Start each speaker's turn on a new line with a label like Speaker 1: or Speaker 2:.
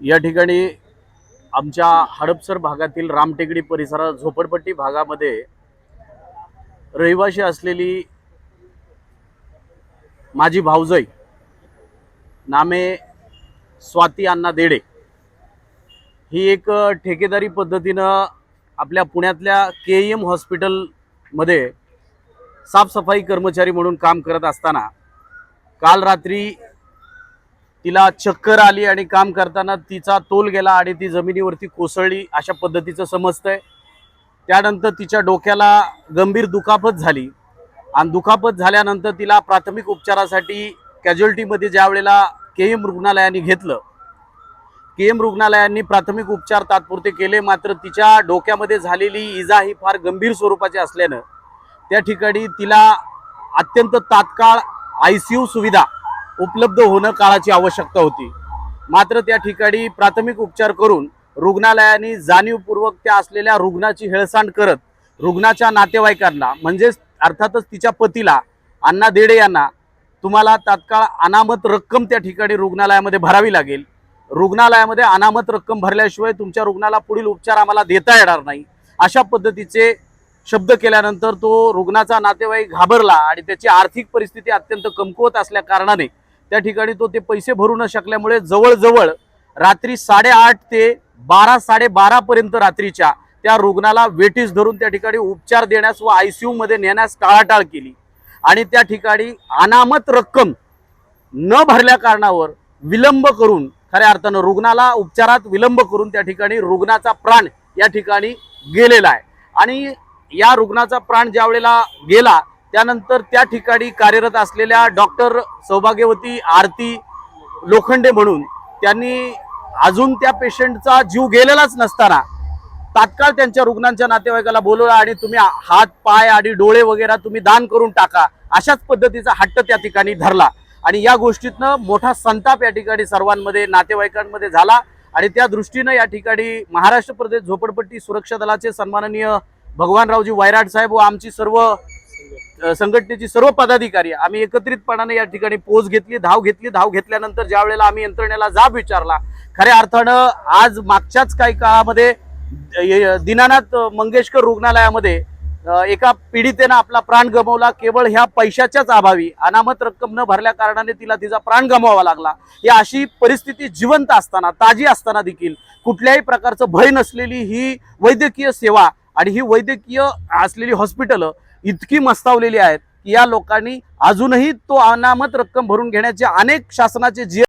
Speaker 1: या ठिकाणी आमच्या हडपसर भागातील रामटेकडी परिसरात झोपडपट्टी भागामध्ये रहिवाशी असलेली माझी भाऊजई नामे स्वाती अण्णा देडे ही एक ठेकेदारी पद्धतीनं आपल्या पुण्यातल्या के एम हॉस्पिटलमध्ये साफसफाई कर्मचारी म्हणून काम करत असताना काल रात्री तिला चक्कर आली आणि काम करताना तिचा तोल गेला आणि ती जमिनीवरती कोसळली अशा पद्धतीचं समजतंय. त्यानंतर तिच्या डोक्याला गंभीर दुखापत झाली. आणि दुखापत झाल्यानंतर तिला प्राथमिक उपचारासाठी कॅज्युअल्टीमध्ये ज्या वेळेला के एम रुग्णालयाने घेतलं. के एम रुग्णालयांनी प्राथमिक उपचार तात्पुरते केले मात्र तिच्या डोक्यामध्ये झालेली इजा ही फार गंभीर स्वरूपाची असल्यानं त्या ठिकाणी तिला अत्यंत तात्काळ आय सी यू सुविधा उपलब्ध होणं काळाची आवश्यकता होती. मात्र त्या ठिकाणी प्राथमिक उपचार करून रुग्णालयाने जाणीवपूर्वक त्या असलेल्या रुग्णाची हेळसांड करत रुग्णाच्या नातेवाईकांना म्हणजेच अर्थातच तिच्या पतीला अण्णा देडे यांना तुम्हाला तात्काळ अनामत रक्कम त्या ठिकाणी रुग्णालयामध्ये भरावी लागेल. रुग्णालयामध्ये अनामत रक्कम भरल्याशिवाय तुमच्या रुग्णाला पुढील उपचार आम्हाला देता येणार नाही. अशा पद्धतीचे शब्द केल्यानंतर तो रुग्णाचा नातेवाईक घाबरला आणि त्याची आर्थिक परिस्थिती अत्यंत कमकुवत असल्या कारणाने त्या ठिकाणी तो ते पैसे भरू न शकल्यामुळे जवळजवळ रात्री साडेआठ ते बारा साडेबारापर्यंत रात्रीच्या त्या रुग्णाला वेटीस धरून त्या ठिकाणी उपचार देण्यास व आय सी यूमध्ये नेण्यास टाळाटाळ केली. आणि त्या ठिकाणी अनामत रक्कम न भरल्या कारणावर विलंब करून खऱ्या अर्थानं रुग्णाला उपचारात विलंब करून त्या ठिकाणी रुग्णाचा प्राण या ठिकाणी गेलेला आहे. आणि या रुग्णाचा प्राण ज्या वेळेला गेला त्यानंतर त्या ठिकाणी कार्यरत असलेल्या डॉक्टर सौभाग्यवती आरती लोखंडे म्हणून त्यांनी अजून त्या पेशंटचा जीव गेलेलाच नसताना तात्काळ त्यांच्या रुग्णांच्या नातेवाईकाला बोलवला आणि तुम्ही हात पाय आणि डोळे वगैरे तुम्ही दान करून टाका अशाच पद्धतीचा हट्ट त्या ठिकाणी धरला. आणि या गोष्टीतनं मोठा संताप या ठिकाणी सर्वांमध्ये नातेवाईकांमध्ये झाला आणि त्या दृष्टीनं या ठिकाणी महाराष्ट्र प्रदेश झोपडपट्टी सुरक्षा दलाचे सन्माननीय भगवानरावजी वैराट साहेब व आमची सर्व संघटनेची सर्व पदाधिकारी आम्ही एकत्रितपणाने या ठिकाणी पोच घेतली धाव घेतली. धाव घेतल्यानंतर ज्या वेळेला आम्ही यंत्रणेला जाब विचारला खऱ्या अर्थानं आज मागच्याच काही काळामध्ये दीनानाथ मंगेशकर रुग्णालयामध्ये एका पीडितेनं आपला प्राण गमावला. केवळ ह्या पैशाच्याच अभावी अनामत रक्कम न भरल्या कारणाने तिला तिचा प्राण गमवावा लागला. या अशी परिस्थिती जिवंत असताना ताजी असताना देखील कुठल्याही प्रकारचं भय नसलेली ही वैद्यकीय सेवा आणि ही वैद्यकीय असलेली हॉस्पिटलं इतकी मस्तावलेली आहेत की या लोकांनी अजूनही तो अनामत रक्कम भरून घेण्याचे अनेक शासनाचे जी